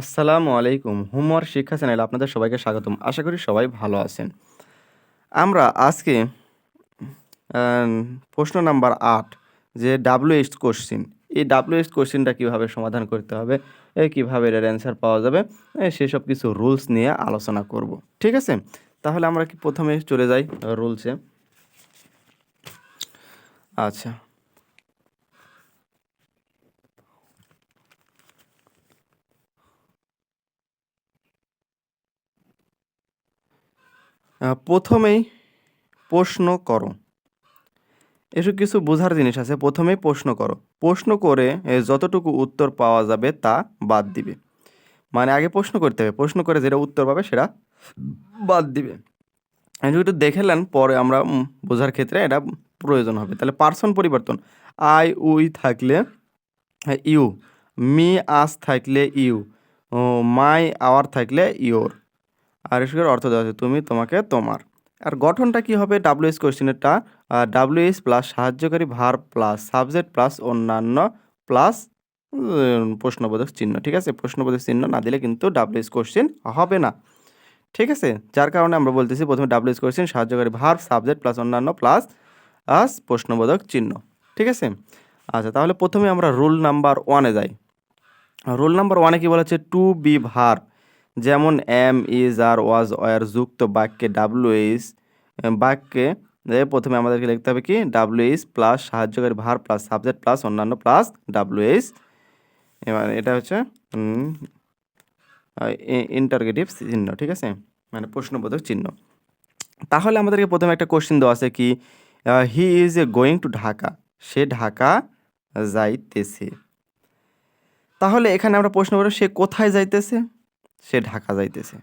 আসসালামু আলাইকুম হোমওয়ার্ক শিক্ষা চ্যানেলে আপনাদের সবাইকে স্বাগতম। আশা করি সবাই ভালো আছেন। আমরা আজকে প্রশ্ন নাম্বার আট, যে ডাব্লিউ এইচ কোশ্চিন। এই ডাব্লিউ এইচ কোশ্চিনটা কীভাবে সমাধান করতে হবে? কীভাবে এর অ্যান্সার পাওয়া যাবে? সেসব কিছু রুলস নিয়ে আলোচনা করব। ঠিক আছে? তাহলে আমরা কি প্রথমে চলে যাই রুলসে আচ্ছা। প্রথমেই প্রশ্ন করো। এসব কিছু বোঝার জিনিস আছে, প্রথমেই প্রশ্ন করো। প্রশ্ন করে যতটুকু উত্তর পাওয়া যাবে তা বাদ দিবে। মানে আগে প্রশ্ন করতে হবে, প্রশ্ন করে যেটা উত্তর পাবে সেটা বাদ দিবে। একটু দেখে নেন, পরে আমরা বোঝার ক্ষেত্রে এটা প্রয়োজন হবে। তাহলে পার্সন পরিবর্তন। আই উই থাকলে ইউ মি আস থাকলে ইউ মাই আওয়ার থাকলে ইওর আর এসবের অর্থ দেওয়া আছে, তুমি তোমাকে তোমার। আর গঠনটা কি হবে? ডাব্লিউএস কোশ্চেনেরটা ডাব্লিউএস প্লাস সাহায্যকারী ভার প্লাস সাবজেক্ট প্লাস অন্যান্য প্লাস প্রশ্নবোধক চিহ্ন, ঠিক আছে? প্রশ্নবোধক চিহ্ন না দিলে কিন্তু ডাব্লিউএস কোশ্চেন হবে না। ঠিক আছে? যার কারণে আমরা বলতেছি প্রথমে ডাব্লিউএস কোশ্চেন সাহায্যকারী ভার সাবজেক্ট প্লাস অন্যান্য প্লাস আস, প্রশ্নবোধক চিহ্ন। ঠিক আছে? আচ্ছা তাহলে প্রথমে আমরা রুল নাম্বার ওয়ানে যাই। রোল নাম্বার ওয়ানে কি বলা হচ্ছে? টু বি ভার যেমন am is are was, were যুক্ত বাক্যে ডাব্লিউ এইচ বাক্যে প্রথমে আমাদেরকে লিখতে হবে কি? ডাব্লিউ এইচ প্লাস সাহায্যকারী ভার প্লাস সাবজেক্ট প্লাস অন্যান্য প্লাস ডাব্লিউ এইচ। এবার এটা হচ্ছে ইন্টারগেটিভ চিহ্ন, ঠিক আছে? মানে প্রশ্নবোধক চিহ্ন। তাহলে আমাদেরকে প্রথমে একটা কোশ্চেন দেওয়া আছে কি? He is a going to Dhaka. সে ঢাকা যাইতেছে। তাহলে এখানে আমরা প্রশ্ন করব, সে কোথায় যাইতেছে? সে ঢাকা যাইতেছে।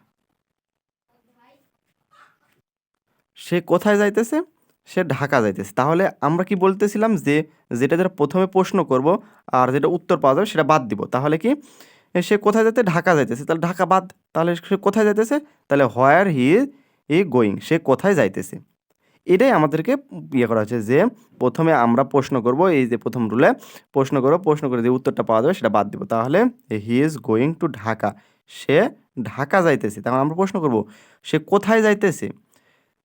সে কোথায় যাইতেছে? সে ঢাকা যাইতেছে। তাহলে আমরা কি বলতেছিলাম যে, যেটা যেটা প্রথমে প্রশ্ন করব আর যেটা উত্তর পাওয়া যাবে সেটা বাদ দিব। তাহলে কি? সে কোথায় যাইতে ঢাকা যাইতেছে। তাহলে ঢাকা বাদ। তাহলে সে কোথায় যাইতেছে? তাহলে হোয়ার হি ই গোয়িং। সে কোথায় যাইতেছে? এটাই আমাদেরকে ইয়ে করা হচ্ছে যে প্রথমে আমরা প্রশ্ন করব, এই যে প্রথম রুলে প্রশ্ন করব, প্রশ্ন করে যে উত্তরটা পাওয়া যাবে সেটা বাদ দিব। তাহলে he is going to Dhaka সে ঢাকা যাইতেছে তখন আমরা প্রশ্ন করব, সে কোথায় যাইতেছে?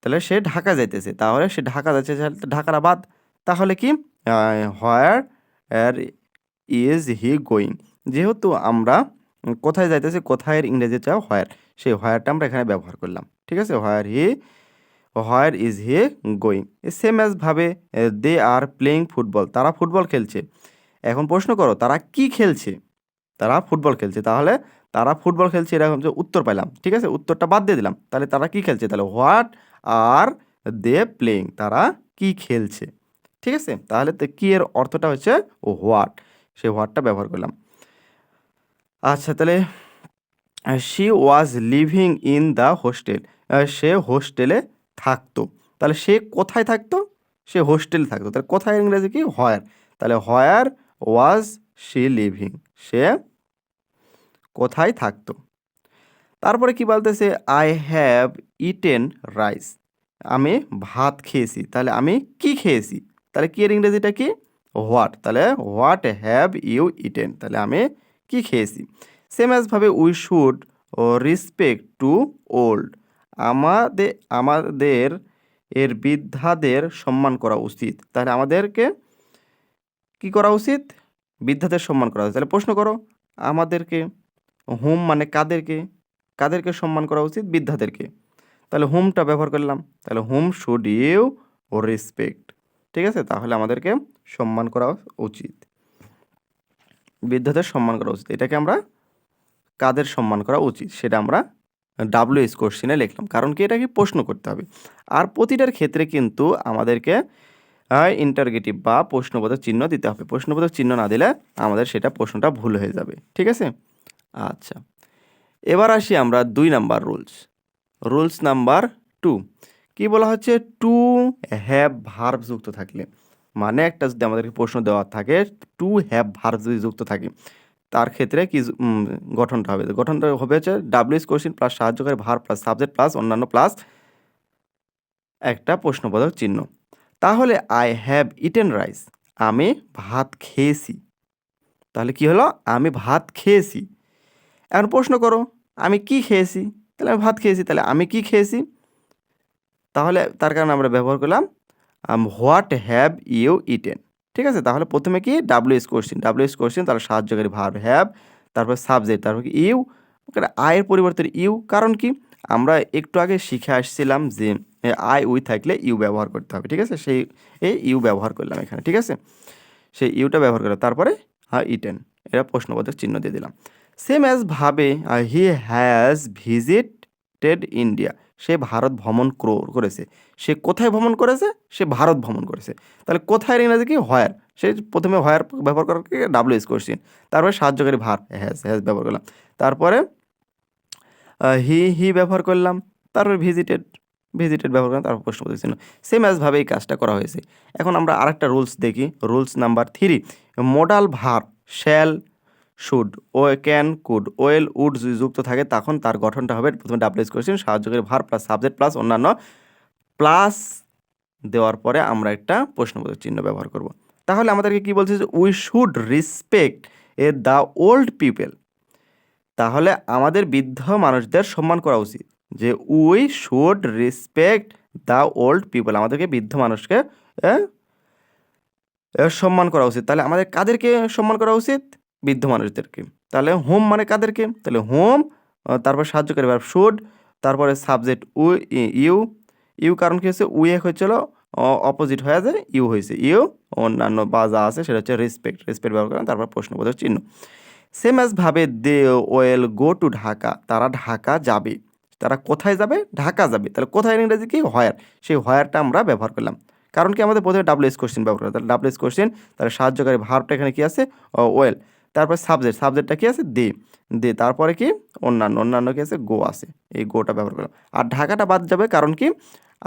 তাহলে সে ঢাকা যাইতেছে। তাহলে সে ঢাকা যাচ্ছে, তাহলে ঢাকাটা বাদ তাহলে কি? হোয়ার এর ইজ হি গোয়িং যেহেতু আমরা কোথায় যাইতেছি কোথায় ইংরেজি চাও হোয়ার সেই হোয়ারটা আমরা এখানে ব্যবহার করলাম। ঠিক আছে? Where he where is he going. Same as ভাবে দে আর প্লেয়িং ফুটবল। তারা ফুটবল খেলছে। এখন প্রশ্ন করো, তারা কি খেলছে? তারা ফুটবল খেলছে। তাহলে তারা ফুটবল খেলছে এরকম যে উত্তর পাইলাম, ঠিক আছে? উত্তরটা বাদ দিয়ে দিলাম। তাহলে তারা কি খেলছে? তাহলে হোয়াট আর দে প্লেয়িং, তারা কি খেলছে? ঠিক আছে? তাহলে তো কি এর অর্থটা হচ্ছে ও হোয়াট? সেই হোয়াটটা ব্যবহার করলাম। আচ্ছা তাহলে she was living in the hostel সে হোস্টেলে থাকতো। তাহলে সে কোথায় থাকতো? সে হোস্টেলে থাকতো। তাহলে কোথায় ইংরেজি কি? হয়ার তাহলে হোয়ার ওয়াজ শি লিভিং সে কোথায় থাকতো? তারপরে কি বলতেছে? আই হ্যাভ ইটেন রাইস আমি ভাত খেয়েছি। তাহলে আমি কি খেয়েছি? তাহলে কি এর ইংরেজিটা কি? হোয়াট তাহলে হোয়াট হ্যাভ ইউ ইটেন তাহলে আমি কি খেয়েছি? সেম ভাবে we should respect to old আমাদের আমাদের এর বৃদ্ধাদের সম্মান করা উচিত। তাহলে আমাদেরকে কি করা উচিত? বৃদ্ধাদের সম্মান করা উচিত। তাহলে প্রশ্ন করো, আমাদেরকে হোম মানে কাদেরকে? কাদেরকে সম্মান করা উচিত? বৃদ্ধাদেরকে। তাহলে হোমটা ব্যবহার করলাম। তাহলে হোম শুড ইউ ও রেসপেক্ট। ঠিক আছে? তাহলে আমাদেরকে সম্মান করা উচিত। বৃদ্ধাদের সম্মান করা উচিত। এটাকে আমরা কাদের সম্মান করা উচিত? সেটা আমরা ডাব্লিউ এস কোশ্চেনে লিখলাম। কারণ কি? এটাকে প্রশ্ন করতে হবে। আর প্রতিটার ক্ষেত্রে কিন্তু আমাদেরকে ইন্টারগেটিভ বা প্রশ্নবোধক চিহ্ন দিতে হবে। প্রশ্নবোধক চিহ্ন না দিলে আমাদের সেটা প্রশ্নটা ভুল হয়ে যাবে। ঠিক আছে? আচ্ছা। এবার আসি আমরা দুই number rules rules number two কি বলা হচ্ছে? টু হ্যাভ ভার্ব যুক্ত থাকলে। মানে একটা যদি আমাদেরকে প্রশ্ন দেওয়া থাকে টু হ্যাভ ভার্ব যদি যুক্ত থাকে। তার ক্ষেত্রে কি গঠনটা হবে? গঠনটা হবে হচ্ছে ডাব্লিউএস কোশ্চিন প্লাস সাহায্যকারী ভার প্লাস সাবজেক্ট প্লাস অন্যান্য প্লাস একটা প্রশ্নবোধক চিহ্ন। তাহলে আই হ্যাভ ইটেন রাইস আমি ভাত খেয়েছি। তাহলে কি হলো? আমি ভাত খেয়েছি। এখন প্রশ্ন করো, আমি কি খেয়েছি? তাহলে আমি ভাত খেয়েছি, তাহলে আমি কি খেয়েছি? তাহলে তার কারণে আমরা ব্যবহার করলাম হোয়াট হ্যাভ ইউ ইটেন ঠিক আছে? তাহলে প্রথমে কি? W S question W S question তাহলে সাহায্যকারী ভার্ব হ্যাভ তারপর সাবজেক্ট তারপর কি? ইউ আয়ের পরিবর্তে ইউ কারণ কি? আমরা একটু আগে শিখে আসছিলাম যে আই উই থাকলে ইউ ব্যবহার করতে হবে, ঠিক আছে? সেই এই ইউ ব্যবহার করলাম এখানে, ঠিক আছে? সেই ইউটা ব্যবহার করলাম, তারপরে হ্যাঁ ইটেন এটা প্রশ্নবোধক চিহ্ন দিয়ে দিলাম। সেম অ্যাজ ভাবে হি হ্যাজ ভিজিটেড ইন্ডিয়া। সে ভারত ভ্রমণ ক্রো- করেছে। সে কোথায় ভ্রমণ করেছে? সে ভারত ভ্রমণ করেছে। তাহলে কোথায় ইংরেজি কি? হয়ার। সে প্রথমে হয়ার ব্যবহার করার ডাব্লিউ এস কোশ্চেন তারপরে সাহায্যকারী ভার হ্যাজ হ্যাজ ব্যবহার করলাম। তারপরে হি হি ব্যবহার করলাম। তারপরে ভিজিটেড ভিজিটেড ব্যবহার করলাম। তারপর প্রশ্নবোধক চিহ্ন সেম অ্যাজভাবে এই কাজটা করা হয়েছে। এখন আমরা আরেকটা রুলস দেখি। Rules number three modal verb shall should O can could will would যুক্ত থাকে, তখন তার গঠনটা হবে প্রথমে ডাব্লিউএস কোশ্চেন সাহায্যকারী ভার প্লাস সাবজেক্ট প্লাস অন্যান্য প্লাস দেওয়ার পরে আমরা একটা প্রশ্নবোধক চিহ্ন ব্যবহার করব। তাহলে আমাদেরকে কি বলছে যে we should respect a the old people তাহলে আমাদের বৃদ্ধ মানুষদের সম্মান করা উচিত যে we should respect the old people আমাদেরকে বৃদ্ধ মানুষকে সম্মান করা উচিত। তাহলে আমাদের কাদেরকে সম্মান করা উচিত? বৃদ্ধ মানুষদেরকে। তাহলে হোম মানে কাদেরকে? তাহলে হোম তারপর সাহায্যকারী ভার্ব শুড তারপরে সাবজেক্ট উ ইউ ইউ কারণ কি হচ্ছে এক হয়েছিল অপোজিট হয়ে যায় ইউ হয়েছে। ইউ অন্যান্য বা যা আছে সেটা হচ্ছে রেসপেক্ট রেসপেক্ট ব্যবহার করেন তারপর প্রশ্নবোধক চিহ্ন। সেম ভাবে they, will, go to Dhaka, তারা ঢাকা যাবে। তারা কোথায় যাবে? ঢাকা যাবে। তাহলে কোথায় ইংরেজি কি? হয়ার সেই হয়ারটা আমরা ব্যবহার করলাম। কারণ কি আমাদের প্রথমে ডাব্লিউ এস কোশ্চেন ব্যবহার করা। তাহলে ডাব্লিউ এস কোশ্চেন তাহলে সাহায্যকারী ভার্বটা এখানে কি আছে? ওয়েল। তারপরে সাবজেক্ট সাবজেক্টটা কী আছে? দে দে তারপরে কি? অন্যান্য অন্যান্য কী আছে? গো আছে। এই গোটা ব্যবহার করলাম। আর ঢাকাটা বাদ যাবে কারণ কি?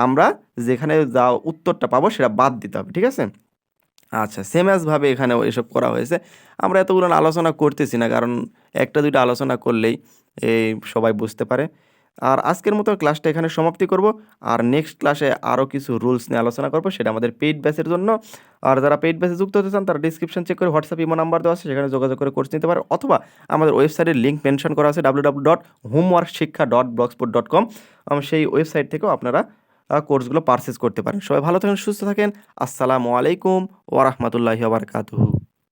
আমরা যেখানে যা উত্তরটা পাবো সেটা বাদ দিতে হবে, ঠিক আছে? আচ্ছা সেম এখানে এসব করা হয়েছে। আমরা এতগুলো আলোচনা করতেছি না, কারণ একটা, দুইটা আলোচনা করলেই এই সবাই বুঝতে পারে। আর আজকের মতো ক্লাসটা এখানে সমাপ্তি করব। আর নেক্সট ক্লাসে আরও কিছু রুলস নিয়ে আলোচনা করব, সেটা আমাদের পেইড ব্যাচের জন্য। আর যারা পেইড ব্যাচে যুক্ত হতে চান, তারা ডিসক্রিপশন চেক করে হোয়াটসঅ্যাপ ইমো নাম্বার দেওয়া আছে, সেখানে যোগাযোগ করে কোর্স নিতে পারে অথবা আমাদের ওয়েবসাইটের লিঙ্ক মেনশন করা আছে W W dot homework shiksha dot blogspot dot com সেই ওয়েবসাইট থেকেও আপনারা কোর্সগুলো পারচেস করতে পারেন। সবাই ভালো থাকেন, সুস্থ থাকেন। আসসালামু আলাইকুম ওরহমতুল্লাহি আবরকাতুহু